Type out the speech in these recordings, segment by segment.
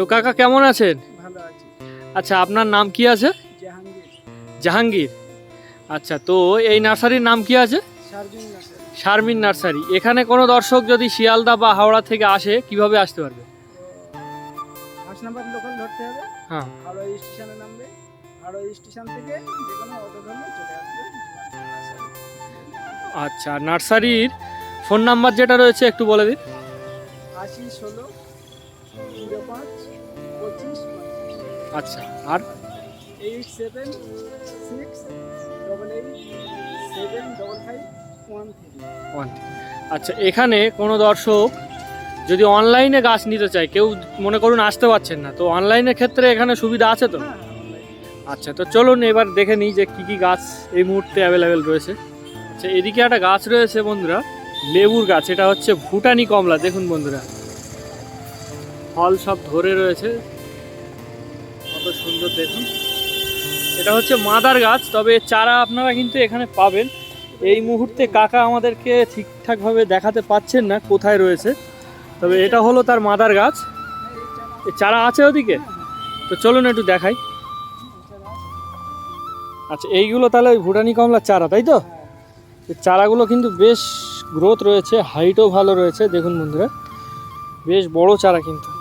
তো কাকা কেমন আছেন? ভালো আছি। আচ্ছা আপনার নাম কি আছে? জাহাঙ্গীর। জাহাঙ্গীর। আচ্ছা তো এই নার্সারির নাম কি আছে? শারমিন নার্সারি। এখানে কোনো দর্শক যদি শিয়ালদা বা হাওড়া থেকে আসে কীভাবে আসতে পারবে? লোকাল ধরতে হবে। হ্যাঁ। হাওড়া স্টেশনে নামবে। হাওড়া স্টেশন থেকে যে কোনো অটো ধরলে চলে আসবে আচ্ছা নার্সারির ফোন নাম্বার যেটা রয়েছে একটু বলে দিন। আশি ষোলো আচ্ছা আর? ওয়ান ওয়ান আচ্ছা এখানে কোনো দর্শক যদি অনলাইনে গাছ নিতে চায়, কেউ মনে করুন আসতে পারছেন না, তো অনলাইনের ক্ষেত্রে এখানে সুবিধা আছে তো? আচ্ছা তো চলুন এবার দেখে নিই যে কী কী গাছ এই মুহূর্তে অ্যাভেলেবেল রয়েছে। আচ্ছা এদিকে একটা গাছ রয়েছে বন্ধুরা, লেবুর গাছ, এটা হচ্ছে ভুটানি কমলা, দেখুন বন্ধুরা। ফল সব ধরে রয়েছে। কত সুন্দর দেখুন। এটা হচ্ছে মাদার গাছ, তবে চারা আপনারা কিন্তু এখানে পাবেন। এই মুহূর্তে কাকা আমাদেরকে ঠিকঠাকভাবে দেখাতে পাচ্ছেন না কোথায় রয়েছে। তবে এটা হলো তার মাদার গাছ। চারা আছে ওদিকে? তো চলুন একটু দেখাই। আচ্ছা এইগুলো তাহলে ওই ভুটানি কমলার চারা, তাই তো? চারাগুলো কিন্তু বেশ গ্রোথ রয়েছে হাইটও ভালো রয়েছে, দেখুন বন্ধুরা। বেশ বড় চারা কিন্তু।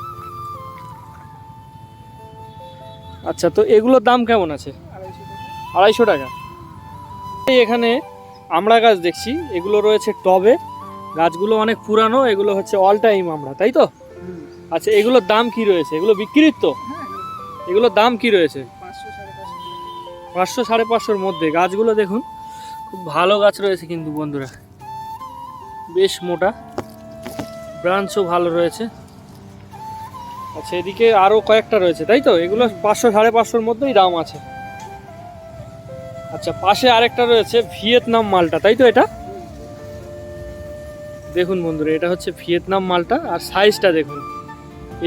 আচ্ছা তো এগুলোর দাম কেমন আছে? আড়াইশো টাকা। এখানে আমড়া গাছ দেখছি, এগুলো রয়েছে টবে। গাছগুলো অনেক পুরানো, এগুলো হচ্ছে অল টাইম আমরা তাই তো? আচ্ছা এগুলোর দাম কি রয়েছে? এগুলো বিক্রির তো? এগুলোর দাম কি রয়েছে? পাঁচশো সাড়ে পাঁচশোর মধ্যে। গাছগুলো দেখুন, খুব ভালো গাছ রয়েছে কিন্তু বন্ধুরা। বেশ মোটা। ব্রাঞ্চও ভালো রয়েছে। আচ্ছা এদিকে আরও কয়েকটা রয়েছে, তাই তো? এগুলো পাঁচশো, সাড়ে পাঁচশোর মধ্যেই দাম আছে। আচ্ছা পাশে আরেকটা রয়েছে ভিয়েতনাম মালটা, তাই তো এটা? দেখুন বন্ধুরা, এটা হচ্ছে ভিয়েতনাম মালটা, আর সাইজটা দেখুন।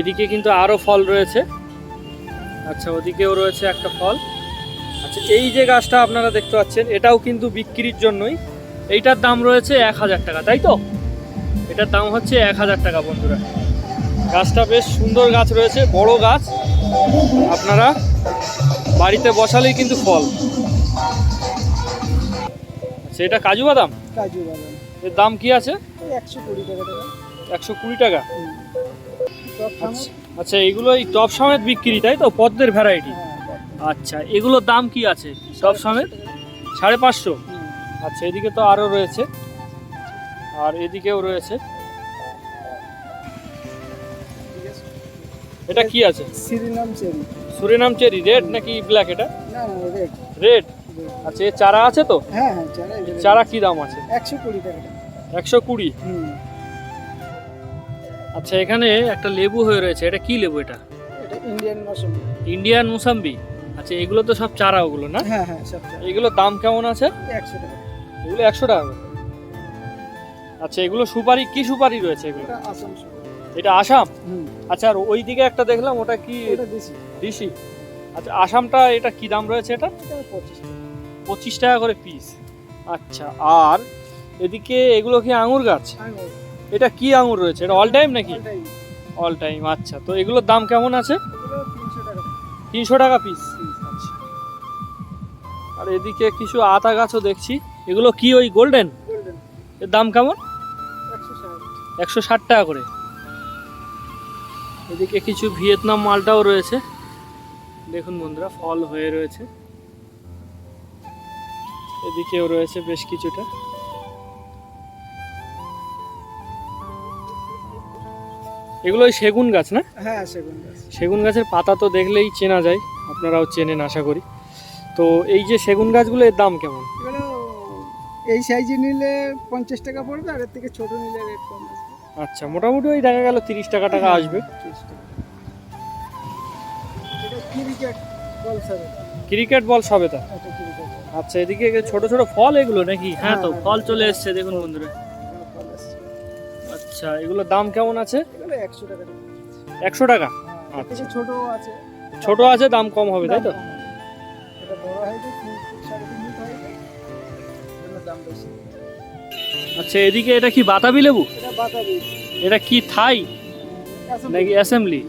এদিকে কিন্তু আরও ফল রয়েছে। আচ্ছা ওদিকেও রয়েছে একটা ফল। আচ্ছা এই যে গাছটা আপনারা দেখতে পাচ্ছেন, এটাও কিন্তু বিক্রির জন্যই। এইটার দাম রয়েছে এক হাজার টাকা, তাই তো? এটার দাম হচ্ছে এক হাজার টাকা, বন্ধুরা। গাছটা বেশ সুন্দর গাছ রয়েছে বড় গাছ। আপনারা বাড়িতে বসালেই কিন্তু ফল। সেটা কাজু বাদাম? কাজু বাদাম। এর দাম কি আছে? একশো কুড়ি টাকা টাকা একশো কুড়ি টাকা। আচ্ছা আচ্ছা এগুলো এই টপ সমেত বিক্রি তাই তো? পদ্মের ভ্যারাইটি আচ্ছা এগুলোর দাম কি আছে? টপ সমেত সাড়ে পাঁচশো? আচ্ছা এদিকে তো আরও রয়েছে। আর এদিকেও রয়েছে। এটা কি আছে? Surinam cherry. Surinam cherry red নাকি ব্ল্যাক এটা? না না রেড রেড আচ্ছা এর চারা আছে তো? হ্যাঁ হ্যাঁ চারা চারা কি দাম আছে? একশো কুড়ি টাকা। একশো কুড়ি? হুম। আচ্ছা এখানে একটা লেবু হয়ে রয়েছে। এটা কি লেবু এটা? এটা ইন্ডিয়ান মৌসুমি ইন্ডিয়ান মুসাম্বি আচ্ছা এগুলো তো সব চারা ওগুলো না? হ্যাঁ হ্যাঁ সব চারা। এগুলোর দাম কেমন আছে? একশো টাকা। এগুলো একশো টাকা আচ্ছা এগুলো সুপারি কি সুপারি রয়েছে এগুলো? এটা আসাম এটা আসাম? হুম। আচ্ছা আর ওই দিকে একটা দেখলাম ওটা কি? ঋষি আচ্ছা আসামটা এটা কি দাম রয়েছে এটা? পঁচিশ টাকা। করে পিস আচ্ছা আর এদিকে এগুলো কি আঙুর গাছ? এটা কি আঙুর রয়েছে? এটা অল টাইম নাকি? অল টাইম আচ্ছা। তো এগুলোর দাম কেমন আছে? তিনশো টাকা। পিস আচ্ছা। আর এদিকে কিছু আতা গাছও দেখছি। এগুলো কি ওই গোল্ডেন এর দাম কেমন? একশো ষাট টাকা করে। এদিকে কিছু ভিয়েতনাম মালটাও রয়েছে। দেখুন বন্ধুরা ফল হয়ে রয়েছে। এদিকেও রয়েছে বেশ কিছুটা। এগুলো ওই সেগুন গাছ না? হ্যাঁ সেগুন গাছ। সেগুন গাছের পাতা তো দেখলেই চেনা যায় আপনারাও চেনেন আশা করি। তো এই যে সেগুন গাছগুলো এর দাম কেমন? এই সাইজে নিলে পঞ্চাশ টাকা পড়বে আর এর থেকে ছোট নিলে রেট কম আসবে আচ্ছা মোটামুটি ওই দেখা গেল তিরিশ টাকা টাকা আসবে। ক্রিকেট বল সবে তা। আচ্ছা এদিকে ছোট ছোট ফল এগুলো নাকি? হ্যাঁ তো, ফল চলে এসছে, দেখুন বন্ধুরা। আচ্ছা এগুলোর দাম কেমন আছে? একশো টাকা। আচ্ছা। ছোট আছে, দাম কম হবে, তাই তো? আচ্ছা এদিকে এটা কি বাতাবি লেবু? এটা কি থাই? নাকি অ্যাসেম্বলি?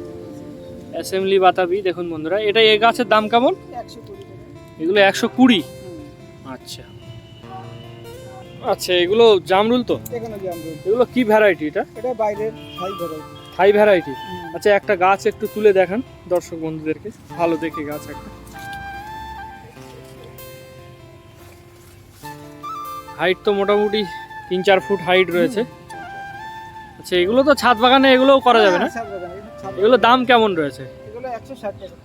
অ্যাসেম্বলি বাতাবি দেখুন বন্ধুরা এটা এই গাছের দাম কেমন? এগুলো একশো কুড়ি? আচ্ছা। আচ্ছা এগুলো জামরুল তো? এগুলো কি ভ্যারাইটি এটা? এটা বাইরের হাই ভ্যারাইটি থাই ভ্যারাইটি আচ্ছা একটা গাছ একটু তুলে দেখান দর্শক বন্ধুদেরকে। ভালো দেখে গাছ একটা। হাইট তো মোটামুটি তিন চার ফুট হাইট রয়েছে। আচ্ছা এগুলো তো ছাদ বাগানে এগুলোও করা যাবে না? এগুলো দাম কেমন রয়েছে? এগুলো একশো ষাট টাকা।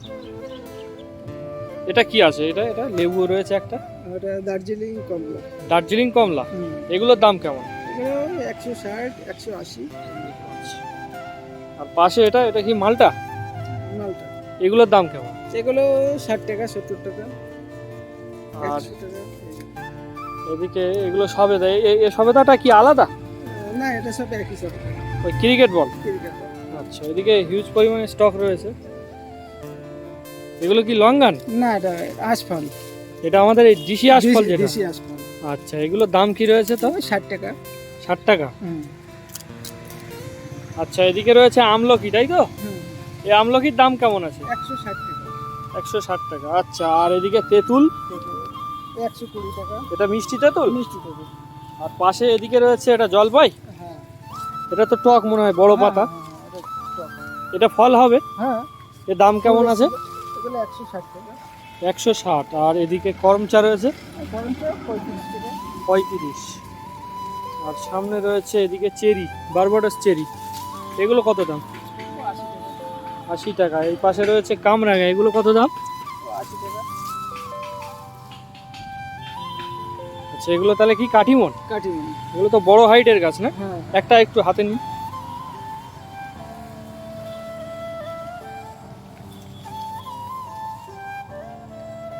এটা কি আছে? এটা এটা লেবু রয়েছে একটা। ওটা দার্জিলিং কমলা। দার্জিলিং কমলা? এগুলোর দাম কেমন? এগুলো একশো ষাট একশো আশি। আর পাশে এটা এটা কি মালটা? মালটা। এগুলোর দাম কেমন? এগুলো ষাট টাকা সত্তর টাকা। আর এদিকে এগুলো সবেদা এই সবেদাটা কি আলাদা? না এটা সব একই সব। ওই ক্রিকেট বল? ক্রিকেট আচ্ছা এদিকে হিউজ পরিমাণে স্টক রয়েছে। এগুলো কি লঙ্গান? না এটা আশফল এটা আমাদের এই ডিসি আশফল যেটা। দেশি আশফল। আচ্ছা এগুলোর দাম কি রয়েছে তো? তবে ষাট টাকা। ষাট টাকা? আচ্ছা এদিকে রয়েছে আমলকি তাই তো? এই আমলকির দাম কেমন আছে? একশো ষাট টাকা। একশো ষাট টাকা আচ্ছা আর এদিকে তেঁতুল? একশো কুড়ি টাকা। এটা মিষ্টি তেঁতুল? মিষ্টি টাকা আর পাশে এদিকে রয়েছে এটা জলপাই? হ্যাঁ। এটা তো টক মনে হয় বড় পাতা। হ্যাঁ, হ্যাঁ, এটা ফল হবে? হ্যাঁ। এর দাম কেমন আছে? এগুলো একশো ষাট আর এদিকে করমচা রয়েছে? পঁয়ত্রিশ টাকা। আর সামনে রয়েছে এদিকে চেরি বারবাডাস চেরি। এগুলো কত দাম? আশি টাকা। এই পাশে রয়েছে কামরাঙা। এগুলো কত দাম? আশি টাকা। আচ্ছা এগুলো তাহলে কি কাঠিমন? কাটি এগুলো তো বড় হাইটের গাছ না? হ্যাঁ। একটা একটু হাতে নিন।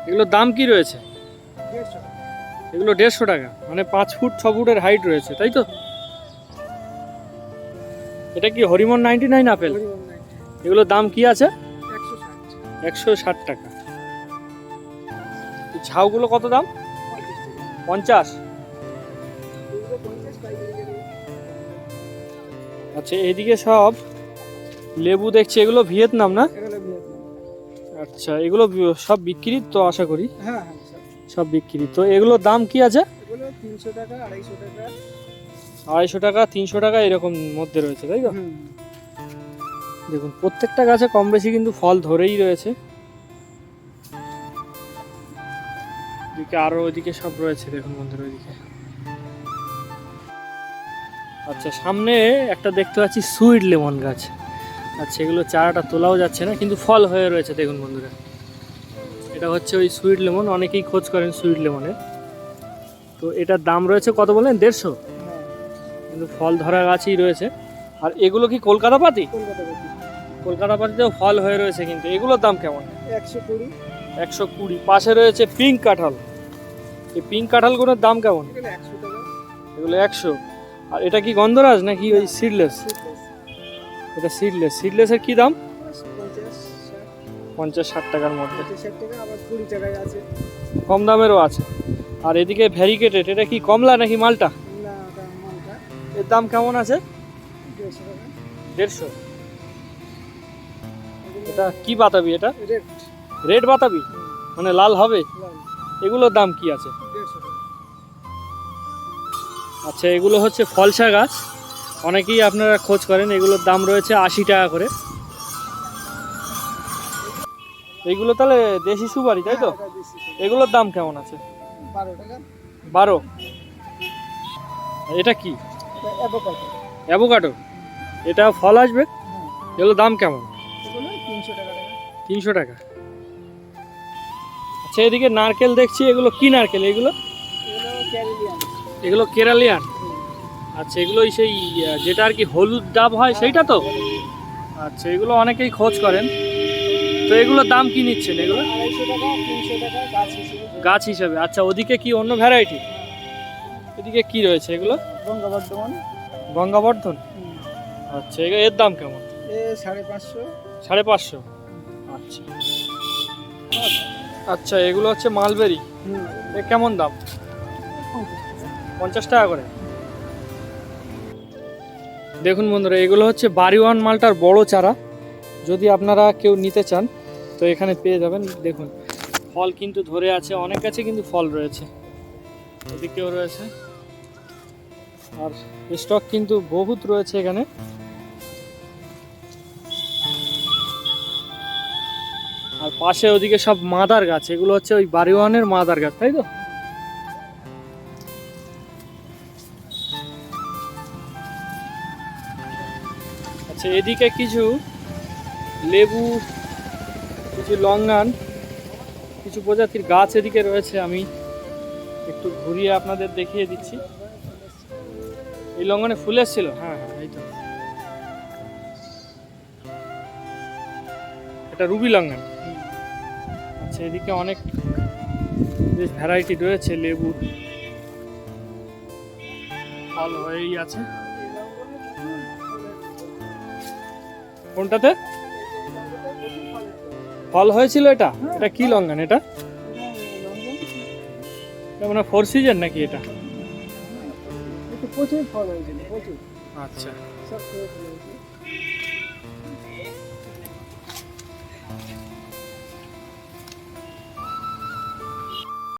এগুলোর দাম কি রয়েছে? এগুলো দেড়শো টাকা। মানে পাঁচ ফুট ছ ফুটের হাইট রয়েছে তাই তো? এটা কি হরিমন নাইনটি নাইন আপেল এগুলোর দাম কি আছে? একশো ষাট টাকা। ঝাউগুলো কত দাম? পঞ্চাশ। এগুলো। আচ্ছা এদিকে সব লেবু দেখছি এগুলো ভিয়েতনাম না? আচ্ছা এগুলো সব বিক্রি তো আশা করি? হ্যাঁ হ্যাঁ সব। বিক্রি তো এগুলোর দাম কি আছে? তিনশো টাকা আড়াইশো টাকা। আড়াইশো টাকা তিনশো টাকা এরকম মধ্যে রয়েছে তাই তো? দেখুন প্রত্যেকটা গাছে কম বেশি কিন্তু ফল ধরেই রয়েছে। এদিকে আরও ওইদিকে সব রয়েছে দেখুন বন্ধুরা ওইদিকে। আচ্ছা সামনে একটা দেখতে পাচ্ছি সুইট লেমন গাছ। আচ্ছা এগুলো চারাটা তোলাও যাচ্ছে না কিন্তু ফল হয়ে রয়েছে দেখুন বন্ধুরা। এটা হচ্ছে ওই সুইট লেমন অনেকেই খোঁজ করেন সুইট লেমনের। তো এটার দাম রয়েছে কত বলেন? দেড়শো? কিন্তু ফল ধরা গাছই রয়েছে। আর এগুলো কি কলকাতা পাতি। কলকাতা পাতিতেও ফল হয়ে রয়েছে কিন্তু এগুলোর দাম কেমন? একশো কুড়ি। একশো কুড়ি। পাশে রয়েছে পিঙ্ক কাঁঠাল। এই পিঙ্ক কাঁঠালগুলোর দাম কেমন? এগুলো একশো। আর এটা কি গন্ধরাজ নাকি ওই সিডলেস এটা সিডলেস সিডলেসের কি দাম? পঞ্চাশ ষাট টাকার মধ্যে। কম দামেরও আছে। আর এদিকে ভ্যারিকেটেড এটা কি কমলা নাকি মালটা? এর দাম কেমন আছে? দেড়শো। এটা কি বাতাবি এটা? রেড বাতাবি? মানে লাল হবে? এগুলোর দাম কি আছে? আচ্ছা এগুলো হচ্ছে ফলসা গাছ। অনেকেই আপনারা খোঁজ করেন এগুলোর দাম রয়েছে আশি টাকা করে। এইগুলো তাহলে দেশি সুপারি তাই তো? হ্যাঁ। এগুলোর দাম কেমন আছে? বারো এটা কি? এটা অ্যাভোকাডো। এটা ফল আসবে? হ্যাঁ। এগুলোর দাম কেমন? তিনশো টাকা। তিনশো টাকা। আচ্ছা এদিকে নারকেল দেখছি এগুলো কি নারকেল? এগুলো? এগুলো এগুলো কেরালিয়ান। আচ্ছা এগুলো সেই যেটা আর কি হলুদ ডাব হয় সেইটা তো? আচ্ছা এগুলো অনেকেই খোঁজ করেন। তো এগুলোর দাম কি নিচ্ছেন এগুলো? গাছ হিসাবে। আচ্ছা ওদিকে কি অন্য ভ্যারাইটি এদিকে কি রয়েছে এগুলো? গঙ্গাবর্ধমান গঙ্গাবর্ধন আচ্ছা এগুলো এর দাম কেমন? এ সাড়ে পাঁচশো। সাড়ে পাঁচশো। আচ্ছা। আচ্ছা এগুলো হচ্ছে মালবেরি। এ কেমন দাম? পঞ্চাশ টাকা পঞ্চাশ টাকা করে। দেখুন বন্ধুরা এগুলো হচ্ছে বাড়িওয়ান মালটার বড় চারা। যদি আপনারা কেউ নিতে চান তো এখানে পেয়ে যাবেন। দেখুন ফল কিন্তু ধরে আছে অনেক গাছে কিন্তু ফল রয়েছে। এদিকেও রয়েছে। আর স্টক কিন্তু বহুত রয়েছে এখানে। আর পাশে ওদিকে সব মাদার গাছ, এগুলো হচ্ছে ওই বাড়িওয়ানের মাদার গাছ, তাই তো? আচ্ছা এদিকে কিছু লেবু, কিছু লঙ্গান, কিছু প্রজাতির গাছ এদিকে রয়েছে, আমি একটু ঘুরিয়ে আপনাদের দেখিয়ে দিচ্ছি। এই লঙ্গনে ফুল এসেছিল? হ্যাঁ হ্যাঁ এই তো। এটা রুবি লঙ্ঘন আচ্ছা এদিকে অনেক বেশ ভ্যারাইটি রয়েছে লেবুর ফল হয়েই আছে। কোনটাতে? ফল হয়েছিল এটা? এটা কি লঙ্ঘন এটা? মানে ফোর সিজন নাকি এটা? প্রচুর ফল হয়েছিল প্রচুর। আচ্ছা।